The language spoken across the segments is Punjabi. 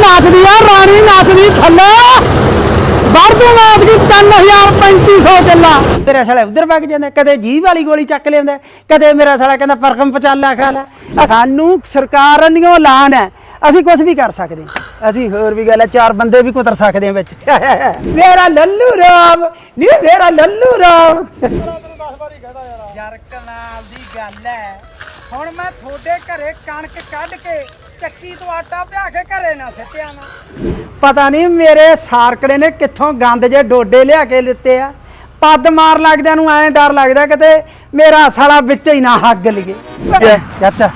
ਨੱਚਦੀ ਆ ਰਾਣੀ ਨੱਚਦੀ ਥੱਲੇ। ਵੜ ਦੂੰਗਾ ਆਪਣੀ 3000 3500 ਕਿੱਲਾ। ਤੇਰਾ ਸਾਲਾ ਉਧਰ ਵਗ ਜਾਂਦਾ ਕਦੇ ਜੀਭ ਵਾਲੀ ਗੋਲੀ ਚੱਕ ਲਿਆਉਂਦਾ ਕਦੇ ਮੇਰਾ ਸਾਲਾ ਕਹਿੰਦਾ ਪਰਖਮ ਪਚਾਲਾ ਖਾ ਲੈ। ਸਾਨੂੰ ਸਰਕਾਰ ਨਿਓ ਐਲਾਨ ਹੈ ਅਸੀਂ ਕੁਝ ਵੀ ਕਰ ਸਕਦੇ। ਅਸੀਂ ਹੋਰ ਵੀ ਗੱਲ ਹੈ ਚਾਰ ਬੰਦੇ ਵੀ ਕੁਤਰ ਸਕਦੇ ਹਾਂ ਵਿੱਚ। ਮੇਰਾ ਲੱਲੂ ਰਾਮ ਨੀ ਮੇਰਾ ਲੱਲੂ ਰਾਮ। ਯਾਰ। ਕਨਾਲ ਦੀ ਗੱਲ ਹੈ। ਹੁਣ ਮੈਂ ਤੁਹਾਡੇ ਘਰੇ ਕਣਕ ਕੱਢ ਕੇ ਚੱਕੀ ਤੋਂ ਆਟਾ ਪਿਆ ਕੇ ਘਰੇ ਨਾ ਸਿੱਟਿਆ ਨਾ। ਪਤਾ ਨਹੀਂ ਮੇਰੇ ਸਾਰਕੜੇ ਨੇ ਕਿੱਥੋਂ ਗੰਦ ਜੇ ਡੋਡੇ ਲਿਆ ਕੇ ਲਿੱਤੇ ਆ। ਪੱਦ ਮਾਰ ਲੱਗਦਿਆਂ ਨੂੰ ਐਂ ਡਰ ਲੱਗਦਾ ਕਿਤੇ ਮੇਰਾ ਸਾਲਾ ਵਿੱਚ ਹੀ ਨਾ ਹੱਗ ਲਈਏ। ਚਾਚਾ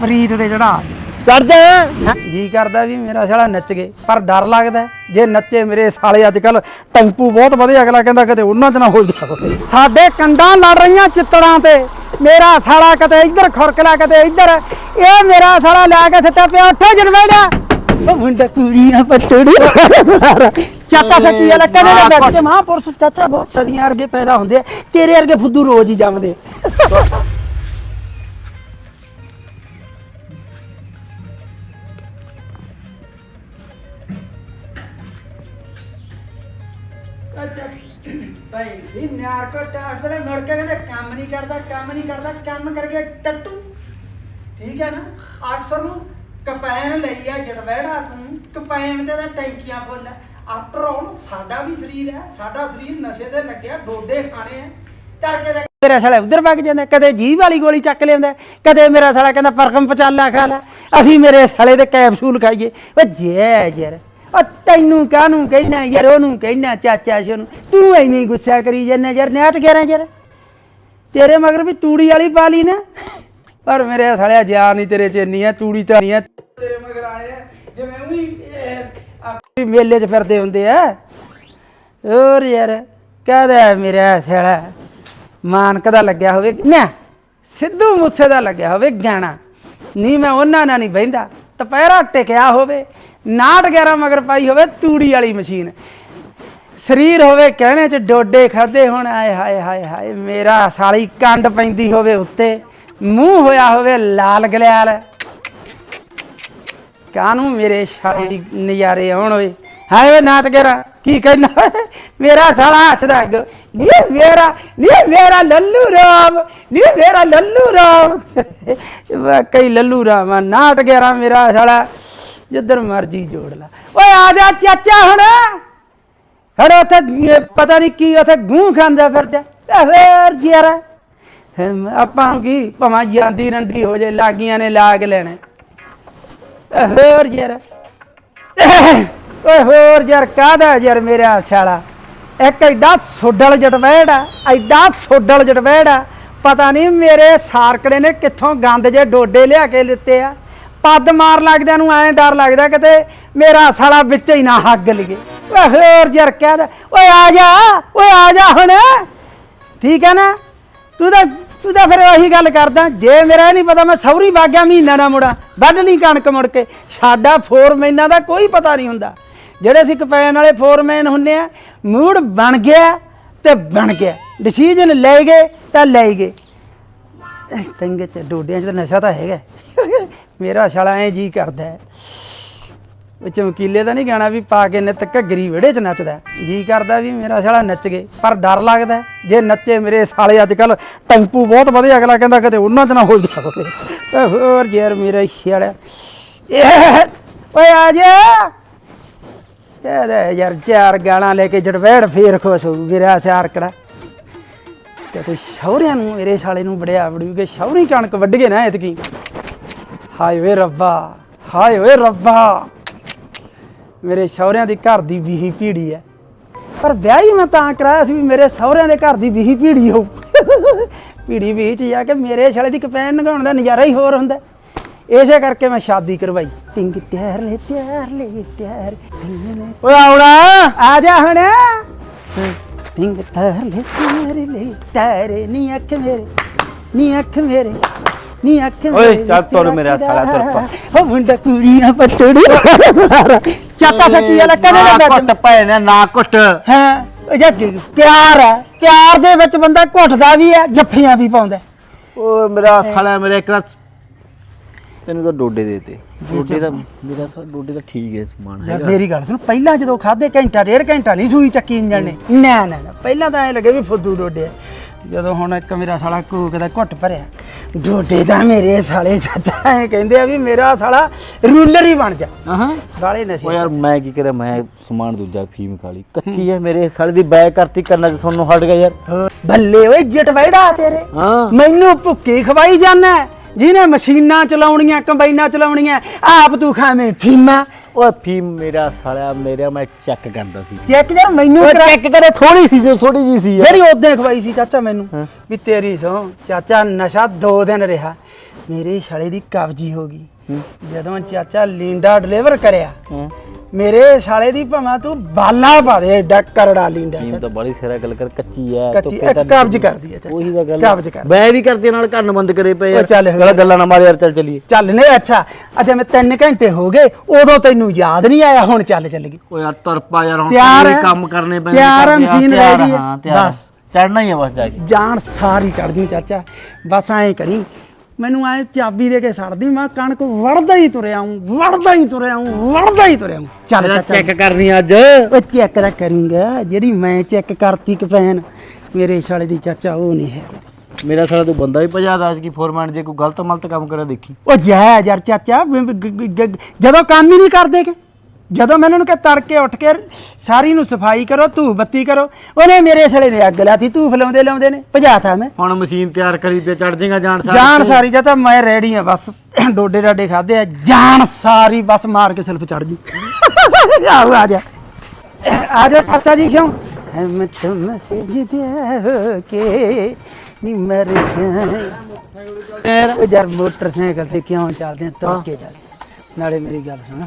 ਪ੍ਰੀਤ ਦੇ ਜਿਹੜਾ ਚੜ ਹੈਂ, ਜੀ ਕਰਦਾ ਵੀ ਮੇਰਾ ਸਾਲਾ ਨੱਚ ਗਏ। ਪਰ ਡਰ ਲੱਗਦਾ ਜੇ ਨੱਚੇ ਮੇਰੇ ਸਾਲੇ ਅੱਜ ਕੱਲ ਟੈਂਪੂ ਬਹੁਤ ਵਧੀਆ ਅਗਲਾ ਕਹਿੰਦਾ ਕਿਤੇ ਉਹਨਾਂ 'ਚ ਨਾ ਹੋ ਜਾਵੇ। ਸਾਡੇ ਕੰਡਾਂ ਲੜ ਰਹੀਆਂ ਚਿੱਤੜਾਂ ਤੇ। ਮੇਰਾ ਸਾਲਾ ਕਿਤੇ ਇੱਧਰ ਖੁਰਕਲਾ ਕਿਤੇ ਇੱਧਰ। ਇਹ ਮੇਰਾ ਸਾਲਾ ਲੈ ਕੇ ਸਿੱਟਾ ਪਿਆ ਉੱਠੇ ਜਨਵੇੜਾ ਉਹ ਮੁੰਡਾ ਕੁੜੀਆਂ ਪਟੜੀ। ਚਾਚਾ ਸਕੀ ਵਾਲਾ ਕਦੇ ਨਾ ਬੈਠ ਕੇ ਮਹਾਂਪੁਰਸ਼ ਚਾਚਾ ਬਹੁਤ ਸਦੀਆਂ ਅਰਗੇ ਪੈਦਾ ਹੁੰਦੇ ਤੇਰੇ ਅਰਗੇ ਫੁੱਦੂ ਰੋਜ਼ ਹੀ ਜੰਮਦੇ ਭਾਈ ਜੀ, ਨਿਆਰ ਕੋ ਟਾੜਦੇ ਨੇ ਮੁੜ ਕੇ ਕਹਿੰਦੇ ਕੰਮ ਨਹੀਂ ਕਰਦਾ, ਕੰਮ ਨਹੀਂ ਕਰਦਾ, ਕੰਮ ਕਰਕੇ ਟੱਟੂ। ਠੀਕ ਹੈ ਨਾ? ਅਕਸਰ ਨੂੰ ਕਪੈਨ ਲਈ ਆ ਜੜਵੈੜਾ ਤੂੰ ਕਪੈਨ ਦੇ ਤਾਂ ਟੈਂਕੀਆਂ ਫੁੱਲ ਆ। ਆਫਟਰ ਆਲ ਸਾਡਾ ਵੀ ਸਰੀਰ ਹੈ ਸਾਡਾ ਸਰੀਰ ਨਸ਼ੇ ਤੇ ਲੱਗਿਆ ਡੋਡੇ ਖਾਣੇ ਆ। ਤੜਕੇ ਦੇ ਮੇਰਾ ਸਾਲਾ ਉਧਰ ਵਗ ਜਾਂਦਾ, ਕਦੇ ਜੀਭ ਵਾਲੀ ਗੋਲੀ ਚੱਕ ਲਿਆਉਂਦਾ, ਕਦੇ ਮੇਰਾ ਸਾਲਾ ਕਹਿੰਦਾ ਪਰਖਮ ਪਚਾਲਾ ਖਾ ਲੈ। ਅਸੀਂ ਮੇਰੇ ਸਾਲੇ ਦੇ ਕੈਪਸੂਲ ਖਾਈਏ। ਓ ਜੈ ਯਾਰ ਓ ਤੈਨੂੰ ਕਾਹਨੂੰ ਕਹਿਣਾ ਯਾਰ ਉਹਨੂੰ ਕਹਿਣਾ ਚਾਚਾ ਜੀ ਨੂੰ ਤੂੰ ਐਵੇਂ ਗੁੱਸਾ ਕਰੀ ਜਾਂਦਾ ਯਾਰ ਨਾਟ ਗਿਆ ਯਾਰ। ਤੇਰੇ ਮਗਰ ਵੀ ਤੂੜੀ ਵਾਲੀ ਪਾ ਲਈ ਨਾ। ਪਰ ਮੇਰੇ ਸਾਲਿਆ ਜਾ ਨਹੀਂ ਤੇਰੇ ਚ ਇੰਨੀ ਆ ਤੂੜੀ ਤਾਂ ਨਹੀਂ ਆ। ਤੇਰੇ ਮਗਰ ਆਏ ਆ ਜਿਵੇਂ ਉਹੀ ਮੇਲੇ 'ਚ ਫਿਰਦੇ ਹੁੰਦੇ ਆ। ਹੋਰ ਯਾਰ ਕਹਦਾ ਮੇਰਾ ਸਾਲਾ ਮਾਨਕ ਦਾ ਲੱਗਿਆ ਹੋਵੇ ਨਾ ਸਿੱਧੂ ਮੂਸੇ ਦਾ ਲੱਗਿਆ ਹੋਵੇ ਗਾਣਾ। ਨਹੀਂ ਮੈਂ ਉਹਨਾਂ ਨਾਲ ਨਹੀਂ ਬਹਿੰਦਾ। ਦੁਪਹਿਰਾ ਟਿਕਿਆ ਹੋਵੇ ਨਾਟ 11 ਮਗਰ ਪਾਈ ਹੋਵੇ, ਤੂੜੀ ਵਾਲੀ ਮਸ਼ੀਨ। ਸਰੀਰ ਹੋਵੇ ਕਹਿਣੇ ਚ, ਡੋਡੇ ਖਾਦੇ ਹੁਣ, ਆਏ ਹਾਏ ਹਾਏ ਹਾਏ, ਮੇਰਾ ਸਾਲੀ ਕੰਡ ਪੈਂਦੀ ਹੋਵੇ ਉੱਤੇ, ਮੂੰਹ ਹੋਇਆ ਹੋਵੇ ਲਾਲ ਗਲਿਆਲ। ਕਾਨੂੰ ਮੇਰੇ ਸ਼ਾਇਰੀ ਨਜ਼ਾਰੇ ਆਉਣ ਓਏ? ਹਾਏ ਵੇ ਨਾਟਕਰਾ ਕੀ ਕਹਿਣਾ? ਮੇਰਾ ਸਾਲਾ ਹੱਸਦਾ ਅੱਗ, ਨੀ ਮੇਰਾ ਨੀ ਮੇਰਾ ਲੱਲੂ ਰਾਮ, ਨੀ ਮੇਰਾ ਲੱਲੂ ਰਾਮ। ਕਈ ਲੱਲੂ ਰਾਮ ਆ ਨਾਟਕਰਾ ਮੇਰਾ ਸਾਲਾ। ਜਿੱਧਰ ਮਰਜ਼ੀ ਜੋੜ ਲਾ। ਓਏ ਆ ਜਾ ਚਾਚਾ ਹੁਣ। ਹੜੇ ਉੱਥੇ ਗ- ਪਤਾ ਨਹੀਂ ਕੀ ਉੱਥੇ ਗੂੰ ਖਾਂਦਾ ਫਿਰਦਾ। ਤੇ ਫੇਰ ਯਾਰ ਹਮ, ਆਪਾਂ ਨੂੰ ਕੀ ਭਵਾਂ ਜਾਂਦੀ ਰੰਡੀ ਹੋ ਜੇ ਲਾਗੀਆਂ ਨੇ ਲਾਗ ਲੈਣੇ। ਤੇ ਹੋਰ ਯਾਰ ਓਏ ਹੋਰ ਯਾਰ ਕਾਹਦਾ ਯਾਰ ਮੇਰਾ ਸਿਆਲਾ? ਇੱਕ ਐਡਾ ਸੋਡਲ ਜਟਵੈੜਾ ਐਡਾ ਸੋਡਲ ਜਟਵੈੜਾ ਪਤਾ ਨਹੀਂ ਮੇਰੇ ਸਾਰਕੜੇ ਨੇ ਕਿੱਥੋਂ ਗੰਦ ਜੇ ਡੋਡੇ ਲਿਆ ਕੇ ਲਿੱਤੇ ਆ। ਪੱਦ ਮਾਰ ਲੱਗਦਿਆਂ ਨੂੰ ਐਂ ਡਰ ਲੱਗਦਾ ਕਿਤੇ ਮੇਰਾ ਸਾਲਾ ਵਿੱਚ ਹੀ ਨਾ ਹੱਗ ਲਈਏ ਓਏ ਹੋਰ ਯਾਰ ਕਾਹਦਾ ਓਏ ਆ ਜਾ, ਓਏ ਆ ਜਾ ਹੁਣ। ਠੀਕ ਹੈ ਨਾ? ਤੂੰ ਤਾਂ ਤੂੰ ਤਾਂ ਫਿਰ ਉਹੀ ਗੱਲ ਕਰਦਾ। ਜੇ ਮੇਰਾ ਇਹ ਨਹੀਂ ਪਤਾ ਮੈਂ ਸੌਰੀ ਵਾਗਿਆ ਮਹੀਨਾ ਨਾ ਮੁੜਾ। ਵੱਢ ਲਈ ਕਣਕ ਮੁੜ ਕੇ। ਸਾਡਾ ਫੋਰਮੈਨਾਂ ਦਾ ਕੋਈ ਪਤਾ ਨਹੀਂ ਹੁੰਦਾ। ਜਿਹੜੇ ਅਸੀਂ ਕਪੈਨ ਵਾਲੇ ਫੋਰਮੈਨ ਹੁੰਨੇ ਆ, ਮੂਡ ਬਣ ਗਿਆ ਤੇ ਬਣ ਗਿਆ। ਡਿਸੀਜਨ ਲੈ ਗਏ ਤਾਂ ਲੈ ਗਏ। ਤੰਗੇ ਤੇ ਡੋਡਿਆਂ 'ਚ ਤਾਂ ਨਸ਼ਾ ਤਾਂ ਹੈਗਾ। ਮੇਰਾ ਸਾਲਾ ਐ ਜੀ ਕਰਦਾ ਹੈ। ਉਹ ਚਮਕੀਲੇ ਦਾ ਨਹੀਂ ਗਾਣਾ ਵੀ ਪਾ ਕੇ ਨਿੱਤ ਘੱਗਰੀ ਵਿੜੇ 'ਚ ਨੱਚਦਾ ਜੀ ਕਰਦਾ ਵੀ ਮੇਰਾ ਸਾਲਾ ਨੱਚ ਗਏ ਪਰ ਡਰ ਲੱਗਦਾ ਹੈ, ਜੇ ਨੱਚੇ ਮੇਰੇ ਸਾਲੇ ਅੱਜ ਕੱਲ ਟੈਂਪੂ ਬਹੁਤ ਵਧੀਆ ਅਗਲਾ ਕਹਿੰਦਾ ਕਿਤੇ ਉਹਨਾਂ 'ਚ ਨਾ ਹੋ ਜਾਵੇ। ਓਏ ਹੋਰ ਯਾਰ ਮੇਰਾ ਛਿਆੜਾ ਓਏ ਆ ਜਾ। ਤੇ ਯਾਰ ਚਾਰ ਗਾਲਾਂ ਲੈ ਕੇ ਜੜਵੈੜ ਫੇਰ ਖੁਸ਼ ਹੋਊ ਮੇਰਾ ਸਿਆਰ ਕੜਾ। ਤੇ ਸ਼ੌਰਿਆਂ ਨੂੰ ਮੇਰੇ ਸਾਲੇ ਨੂੰ ਬੜਿਆ ਬੜੂ ਕੇ ਸ਼ੌਰੀ ਕਣਕ ਵੱਢ ਗਏ ਨਾ ਇਤਕੀ ਹਾਏ ਵੇ ਰੱਬਾ ਹਾਏ ਵੇ ਰੱਬਾ। ਮੇਰੇ ਸਹੁਰਿਆਂ ਦੀ ਘਰ ਦੀ ਵੀਹੀ ਪੀੜੀ ਹੈ ਪਰ ਵਿਆਹ ਹੀ ਮੈਂ ਤਾਂ ਕਰਾਇਆ ਸੀ ਵੀ ਮੇਰੇ ਸਹੁਰਿਆਂ ਦੇ ਘਰ ਦੀ ਵੀਹੀ ਪੀੜੀ ਹੋਊ। ਪੀੜੀ ਵੀ ਚ ਜਾ ਕੇ ਮੇਰੇ ਛਲੇ ਦੀ ਕਪੈਨ ਨਗਾਉਣ ਦਾ ਨਜ਼ਾਰਾ ਹੀ ਹੋਰ ਹੁੰਦਾ ਇਸੇ ਕਰਕੇ ਮੈਂ ਸ਼ਾਦੀ ਕਰਵਾਈ। ਟਿੰਗ ਤਿਆਰ ਲੈ ਤਿਆਰ ਲੈ ਤਿਆਰ। ਓਏ ਆਉਣਾ ਆ ਜਾ ਹੁਣ। ਟਿੰਗ ਤਿਆਰ ਲੈ ਤਿਆਰ ਲੈ ਤਾਰੇ ਨੀ ਅੱਖ ਮੇਰੇ ਨੀ ਅੱਖ ਮੇਰੇ। ਨੀ ਅੱਖ ਓਏ, ਚੱਲ ਤੁਰ ਮੇਰਾ ਸਾਲਾ, ਤੁਰ ਪਾ। ਹੋ ਮੁੰਡਾ ਕੁੜੀਆਂ ਪਟੜੀ ਚਾਚਾ ਸਕੀ ਵਾਲਾ ਕਦੇ ਨਾ ਨਾ ਬੈਠ ਕੁੱਟ ਪਏ ਨੇ ਨਾ ਕੁੱਟ। ਹਾਂ ਉਹ ਜੇ ਪਿਆਰ ਹੈ ਪਿਆਰ ਦੇ ਵਿੱਚ ਬੰਦਾ ਘੁੱਟਦਾ ਵੀ ਹੈ ਜੱਫੀਆਂ ਵੀ ਪਾਉਂਦਾ। ਹੈ। ਓ ਮੇਰਾ ਸਾਲਾ ਮੇਰੇ ਇੱਕ ਤਾਂ ਤੈਨੂੰ ਤਾਂ ਡੋਡੇ ਦੇਤੇ। ਡੋਡੇ ਦਾ ਮੇਰਾ ਤਾਂ ਡੋਡੇ ਦਾ ਠੀਕ ਹੈ ਸਮਾਨ ਯਾਰ ਮੇਰੀ ਗੱਲ ਸੁਣ ਪਹਿਲਾਂ ਜਦੋਂ ਖਾਦੇ ਘੰਟਾ ਡੇਢ ਘੰਟਾ ਨਹੀਂ ਸੂਈ ਚੱਕੀ ਇੰਜਣ ਨੇ। ਨਾ ਨਾ ਨਾ ਪਹਿਲਾਂ ਤਾਂ ਐ ਲੱਗੇ ਵੀ ਫੁੱਦੂ ਡੋਡੇ। ਜਦੋਂ ਹੁਣ ਇੱਕ ਮੇਰਾ ਸਾਲਾ ਕੂਕ ਦਾ ਘੁੱਟ ਭਰਿਆ। ਡੋਡੇ ਦਾ ਮੇਰੇ ਸਾਲੇ ਚਾਚਾ ਐ ਕਹਿੰਦੇ ਆ ਵੀ ਮੇਰਾ ਸਾਲਾ ਰੂਲਰ ਹੀ ਬਣ ਜਾ। ਹਾਂ ਬਾਲੇ ਨਸ਼ੇ ਓ ਯਾਰ ਮੈਂ ਕੀ ਕਰਾਂ ਮੈਂ ਸਮਾਨ ਦੂਜਾ ਫੀਮ ਖਾਲੀ ਕੱਚੀ ਹੈ ਮੇਰੇ ਸਾਲੇ ਦੀ ਬੈਕ ਕਰਤੀ ਕਰਨਾ ਤੇ ਤੁਹਾਨੂੰ ਹਟ ਗਿਆ ਯਾਰ। ਬੱਲੇ ਓਏ ਜਟ ਵੈੜਾ ਤੇਰੇ। ਹਾਂ। ਮੈਨੂੰ ਭੁੱਕੀ ਖਵਾਈ ਜਾਣਾ ਜਿਹਨੇ ਮਸ਼ੀਨਾਂ ਚਲਾਉਣੀਆਂ ਕੰਬਾਈਨਾਂ ਚਲਾਉਣੀਆਂ ਆਪ ਤੂੰ ਖਾਵੇਂ ਫੀਮਾ। ਓਏ ਫੀਮ ਮੇਰਾ ਸਾਲਿਆ ਮੇਰਾ ਮੈਂ ਚੈੱਕ ਕਰਦਾ ਸੀ। ਚੈੱਕ ਜਾ ਮੈਨੂੰ ਓਏ ਕਰਾ ਚੈੱਕ ਕਰੇ ਥੋੜੀ ਸੀ ਜੋ ਥੋੜੀ ਜੀ ਸੀ ਯਾਰ। ਜਿਹੜੀ ਉਦੋਂ ਖਵਾਈ ਸੀ ਚਾਚਾ ਮੈਨੂੰ। ਵੀ ਤੇਰੀ ਸੋ ਚਾਚਾ ਨਸ਼ਾ ਦੋ ਦਿਨ ਰਿਹਾ। ਮੇਰੇ ਛਲੇ ਦੀ ਕਬਜੀ ਹੋ ਗਈ। ਜਦੋਂ ਚਾਚਾ ਲੀਂਡਾ ਡਿਲੀਵਰ ਕਰਿਆ ਹਾਂ। ਮੇਰੇ ਛਾਲੇ ਦੀ ਭਮਾ ਤੂੰ ਬਾਲਾ ਪਾ ਦੇ ਐਡਾ ਕਰੜਾ ਲੀਂਡਾ ਫੀਮ ਤਾਂ ਬੜੀ ਸਿਰਾ ਗੱਲ ਕਰ ਕੱਚੀ ਹੈ ਕੱਚੀ ਇੱਕ ਕਬਜ ਕਰਦੀ ਚਾਚਾ। ਉਹੀ ਤਾਂ ਗੱਲ ਕਬਜ ਕਰ ਮੈਂ ਵੀ ਕਰਦੀ ਨਾਲ ਕੰਨ ਬੰਦ ਕਰੇ ਪਏ ਓਏ ਚੱਲ ਗੱਲ ਗੱਲਾਂ ਨਾ ਮਾਰ ਯਾਰ ਚੱਲ ਚੱਲੀਏ। ਚੱਲ ਨੇ ਅੱਛਾ ਅਜੇ ਮੈਂ 3 ਘੰਟੇ ਹੋ ਗਏ ਉਦੋਂ ਤੈਨੂੰ ਯਾਦ ਨਹੀਂ ਆਇਆ ਹੁਣ ਚੱਲ ਚੱਲ ਗਈ। ਓ ਯਾਰ ਤੁਰਪਾ ਯਾਰ ਹੁਣ ਹੈ? ਕੰਮ ਕਰਨੇ ਪੈਣੇ ਤਿਆਰ ਆ, ਮਸ਼ੀਨ ਤਿਆਰ ਹੈ। ਬਸ। ਚੜਨਾ ਹੀ ਹੈ ਬਸ ਜਾ ਕੇ। ਜਾਨ ਸਾਰੀ ਚੜ ਜੂ ਚਾਚਾ। ਬਸ ਐਂ ਕਰੀ ਮੈਨੂੰ ਐ ਚਾਬੀ ਦੇ ਕੇ ਛੱਡਦੀ ਮੈਂ ਕਣਕ ਵੜਦਾ ਹੀ ਤੁਰਿਆ ਹੂੰ ਵੜਦਾ ਹੀ ਤੁਰਿਆ ਹੂੰ ਵੜਦਾ ਹੀ ਤੁਰਿਆ ਹੂੰ। ਚੱਲ ਚਾਚਾ ਚੈੱਕ ਕਰਨੀ ਅੱਜ। ਉਹ ਚੈੱਕ ਤਾਂ ਕਰੂੰਗਾ ਜਿਹੜੀ ਮੈਂ ਚੈੱਕ ਕਰਤੀ ਕਪੈਨ ਮੇਰੇ ਸਾਲੇ ਦੀ ਚਾਚਾ ਉਹ ਨਹੀਂ ਹੈ। ਮੇਰਾ ਸਾਲਾ ਤੂੰ ਬੰਦਾ ਹੀ ਭਜਾਦਾ ਅੱਜ ਕੀ ਫੋਰਮੈਨ ਜੇ ਕੋਈ ਗਲਤ ਮਲਤ ਕੰਮ ਕਰੇ ਦੇਖੀ। ਉਹ ਜੈ ਯਾਰ ਚਾਚਾ ਗ- ਗ- ਗ- ਗ- ਜਦੋਂ ਕੰਮ ਹੀ ਨਹੀਂ ਕਰਦੇ ਕਿ ਜਦੋਂ ਮੈਂ ਉਹਨਾਂ ਨੂੰ ਕਿਹਾ ਤੜਕੇ ਉੱਠ ਕੇ ਸਾਰੀ ਨੂੰ ਸਫ਼ਾਈ ਕਰੋ ਧੂਫ ਬੱਤੀ ਕਰੋ ਉਹਨੇ ਮੇਰੇ ਸਾਲੇ ਨੇ ਅੱਗ ਲਾਤੀ ਧੂਫ ਲਾਉਂਦੇ ਲਾਉਂਦੇ ਨੇ ਭਜਾਤਾ ਮੈਂ। ਹੁਣ ਮਸ਼ੀਨ ਤਿਆਰ ਕਰੀ ਤੇ ਚੜ ਜਾਏਗਾ ਜਾਣ ਸਾਰ ਜਾਨ ਸਾਰੀ ਜਾਂ ਤਾਂ ਮੈਂ ਰੈਡੀ ਆ ਬਸ ਡੋਡੇ ਡਾਡੇ ਖਾਦੇ ਆ ਜਾਨ ਸਾਰੀ ਬਸ ਮਾਰ ਕੇ ਸਿਲਫ ਚੜ ਜੂ ਆਓ ਆ ਜਾ। ਆ ਜਾ ਚਾਚਾ ਜੀ ਕਿਉਂ? ਹਮ ਤੁਮ ਸੇ ਜੁਦਾ ਹੋ ਕੇ ਨੀ ਮਰ ਜਾਏ। ਯਾਰ ਮੋਟਰਸਾਈਕਲ ਤੇ ਕਿਉਂ ਚੱਲਦੇ ਆ? ਤੁਰ ਕੇ ਚੱਲ। ਨਾਲੇ ਮੇਰੀ ਗੱਲ ਸੁਣ।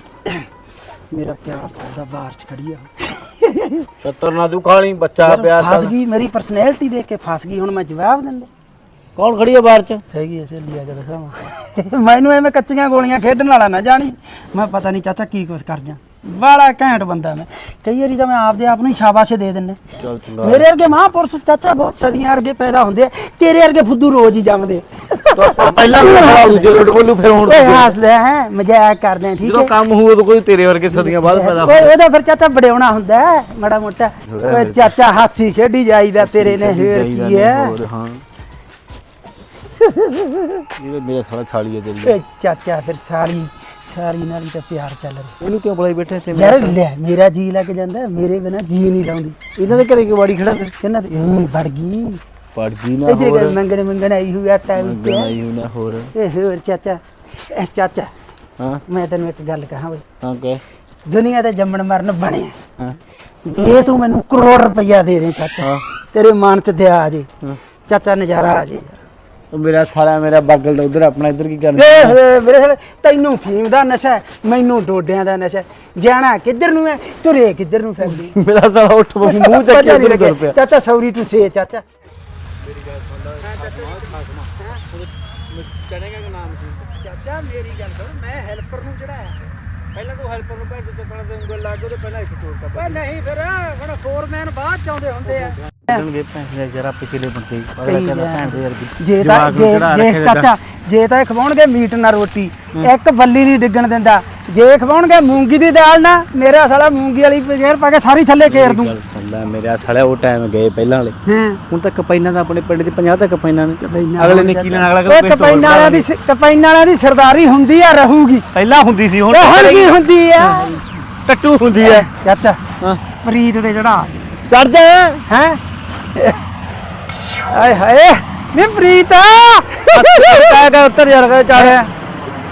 ਮੇਰਾ ਪਿਆਰ ਚੱਲਦਾ ਬਾਹਰ ਚ ਖੜੀ ਆ। ਸੱਤਰ ਨਾ ਤੂੰ ਖਾਲੀ ਬੱਚਾ ਪਿਆ ਫਸ ਗਈ ਮੇਰੀ ਪਰਸਨੈਲਿਟੀ ਦੇਖ ਕੇ ਫਸ ਗਈ ਹੁਣ ਮੈਂ ਜਵਾਬ ਦਿੰਦਾ ਕੌਣ ਖੜੀ ਹੈ ਬਾਹਰ ਚ? ਹੈਗੀ ਐ ਸਹੇਲੀ ਆ ਜਾ ਦਿਖਾਵਾਂ। ਮੈਨੂੰ ਐਵੇਂ ਕੱਚੀਆਂ ਗੋਲੀਆਂ ਖੇਡਣ ਵਾਲਾ ਨਾ ਜਾਣੀ। ਮੈਂ ਪਤਾ ਨਹੀਂ ਚਾਚਾ ਕੀ ਕੁਛ ਕਰ ਜਾ। ਬੜਾ ਘੈਂਟ ਬੰਦਾ ਮੈਂ। ਕਈ ਵਾਰੀ ਤਾਂ ਮੈਂ ਆਪਦੇ ਆਪ ਨੂੰ ਹੀ ਸ਼ਾਬਾਸ਼ ਦੇ ਦਿੰਦਾ। ਚੱਲ ਚੰਗਾ। ਮੇਰੇ ਵਰਗੇ ਮਹਾਂਪੁਰਸ਼ ਚਾਚਾ ਬਹੁਤ ਸਦੀਆਂ ਵਰਗੇ ਪੈਦਾ ਹੁੰਦੇ ਆ ਤੇਰੇ ਵਰਗੇ ਫੁੱਦੂ ਰੋਜ਼ ਹੀ ਜੰਮਦੇ ਪਹਿਲਾਂ ਰੋਡ ਬੋਲੂ ਫਿਰ ਹੁਣ ਓਏ ਹੱਸਦੇ ਹੈ ਮਜ਼ਾਕ ਕਰਦੇ ਆ ਠੀਕ ਜਦੋਂ ਹੈ? ਕੰਮ ਹੋਊ ਉਦੋਂ ਕੋਈ ਤੇਰੇ ਵਰਗੇ ਸਦੀਆਂ ਬਾਅਦ ਪੈਦਾ ਓਏ ਉਹਦਾ ਫਿਰ ਚਾਚਾ ਬੜਿਆਉਣਾ ਹੁੰਦਾ ਹੈ, ਮਾੜਾ ਮੋਟਾ। ਓਏ ਚਾਚਾ ਹਾਸੀ ਖੇਡੀ ਜਾਈਦਾ ਤੇਰੇ ਨੇ ਫੇਰ ਕੀ ਹੈ? ਹੋਰ, ਹਾਂ। ਇਹ ਮੇਰਾ ਸਾਲਾ ਛਾਲੀ ਹੈ ਤੇਰੀ। ਓਏ ਚਾਚਾ ਫਿਰ ਸਾਰੀ ਸਾਰੀ ਨਾਲ ਹੀ ਤਾਂ ਪਿਆਰ ਚੱਲ ਰਿਹਾ। ਇਹਨੂੰ ਕਿਉਂ ਬੁਲਾਈ ਬੈਠੇ ਤੇ ਯਾਰ ਲੈ ਮੇਰਾ ਜੀ ਲੱਗ ਜਾਂਦਾ ਮੇਰੇ ਬਿਨਾ ਜੀ ਨਹੀਂ ਲਾਉਂਦੀ। ਇਹਨਾਂ ਦੇ ਘਰੇ ਕਿਉਂ ਵਾੜੀ ਖੜਾ ਫਿਰ? ਕਹਿੰਦਾ ਤੇ ਇਹ ਵੜ ਗਈ। ਪੜ ਜੀ ਨਾ ਇਧਰ ਹੋਰ। ਕਰ ਮੰਗਣ ਮੰਗਣ ਆਈ ਹੋਇਆ ਟਾਈਮ ਤੇ। ਗਣਾਈ ਨਾ ਹੋਰ। ਇਹ ਹੋਰ ਚਾਚਾ। ਇਹ ਚਾਚਾ। ਹਾਂ? ਮੈਂ ਤੈਨੂੰ ਇੱਕ ਗੱਲ ਕਹਾਂ ਓਏ ਹਾਂ ਕਹਿ। ਦੁਨੀਆ ਤੇ ਜੰਮਣ ਮਰਨ ਬਣਿਆ। ਹਾਂ। ਜੇ ਤੂੰ ਮੈਨੂੰ ਕਰੋੜ ਰੁਪਈਆ ਦੇ ਦੇ ਚਾਚਾ। ਹਾਂ। ਤੇਰੇ ਮਨ ਚ ਦਿਆ ਆ ਜੇ। ਹਾਂ। ਚਾਚਾ ਨਜ਼ਾਰਾ ਆ ਜੇ। ਉਹ ਮੇਰਾ ਸਾਲਾ ਮੇਰਾ ਬਗਲ ਦਾ ਉਧਰ ਆਪਣਾ ਇੱਧਰ ਕੀ ਕਰਨਾ? ਵੇ ਵੇ ਵੀਰੇ ਸਾਲੇ, ਤੈਨੂੰ ਫੀਮ ਦਾ ਨਸ਼ਾ ਹੈ, ਮੈਨੂੰ ਡੋਡਿਆਂ ਦਾ ਨਸ਼ਾ ਹੈ। ਜਾਣਾ ਕਿੱਧਰ ਨੂੰ ਹੈ? ਤੁਰੇ ਕਿੱਧਰ ਨੂੰ ਫਿਰਦੀ? ਮੇਰਾ ਸਾਲਾ ਉੱਠ ਮੂੰਹ ਚੱਕ ਪਤਾ ਕੇ ਨਹੀਂ ਉਧਰ ਤੁਰ ਲੱਗਿਆ। ਪਿਆ। ਚਾਚਾ ਸੌਰੀ ਟੂ ਸੇ ਚਾਚਾ। ਚਾਚਾ ਮੇਰੀ ਗੱਲ ਸੁਣ ਮੈਂ ਹੈਲਪਰ ਨੂੰ ਚੜਾਇਆ ਪਹਿਲਾਂ ਤੂੰ ਹੈਲਪਰ ਨੂੰ ਭੇਜ ਚੱਕਣਾ ਤੇ ਉਂਗਲ ਲਾ ਕੇ ਉਹਦੇ ਪਹਿਲਾਂ ਇੱਕ ਕਰ ਓਏ ਨਹੀਂ ਫਿਰ ਹੁਣ ਫੋਰਮੈਨ ਬਾਅਦ ਚ ਆਉਂਦੇ ਹੁੰਦੇ ਆ। ਦੇਣਗੇ ਪੈਸੇ ਜਰਾ ਪਿਛਲੇ ਬੰਦੇ? ਅਗਲਾ ਕਹੀ ਕਹਿੰਦਾ। ਭੈਣ ਦੇ ਯਾਰ ਜੇ ਤਾਂ ਜਵਾਕ ਨੂੰ ਜੇ ਚੜ੍ਹਾ ਜੇ ਰੱਖੇ ਜਿੱਦਾਂ। ਚਾਚਾ ਜੇ ਤਾਂ ਇਹ ਖਵਾਉਣਗੇ ਮੀਟ ਨਾਲ ਰੋਟੀ ਇੱਕ ਬੱਲੀ ਨਹੀਂ ਡਿੱਗਣ ਦਿੰਦਾ। ਜੇ ਖਵਾਉਣਗੇ ਮੂੰਗੀ ਦੀ ਦਾਲ ਨਾ ਮੇਰਾ ਸਾਲਾ ਮੂੰਗੀ ਵਾਲੀ ਪਜੇਰ ਪਾ ਕੇ ਸਾਰੀ ਥੱਲੇ ਘੇਰ ਦੂੰ। ਗੱਲ ਸੁਣ ਲੈ ਮੇਰੇ ਸਾਲੇ ਉਹ ਟਾਈਮ ਗਏ ਪਹਿਲਾਂ ਵਾਲੇ। ਹਾਂ। ਹੁਣ ਤੱਕ ਕਪੈਨਾਂ ਦਾ ਆਪਣੇ ਪਿੰਡ 'ਚ 50 ਤੱਕ ਕਪੈਨਾਂ ਨੇ। ਅਗਲੇ ਨੇ ਕੀ ਲੈਣਾ ਅਗਲਾ ਉਹ ਕਹਿੰਦਾ ਕਪੈਨਾਂ ਵਾਲਿਆਂ ਦੀ ਸ- ਕਪੈਨਾਂ ਵਾਲਿਆਂ ਦੀ ਸਰਦਾਰੀ ਹੁੰਦੀ ਆ ਰਹੂਗੀ। ਪਹਿਲਾਂ ਹੁੰਦੀ ਸੀ ਹੁਣ ਉਹ ਹੁਣ ਕੀ ਹੁੰਦੀ ਆ। ਟੱਟੂ ਹੁੰਦੀ ਹੈ ਚਾਚਾ ਹਾਂ। ਪ੍ਰੀਤ ਦੇ ਚੜਾ ਚੜ ਜਾ। ਹੈ? ਆਏ ਹਾਏ ਨੀ ਪ੍ਰੀਤ ਕਹਿ ਕੇ ਉੱਤਰ ਯਾਰ ਕਹਿ ਚੜ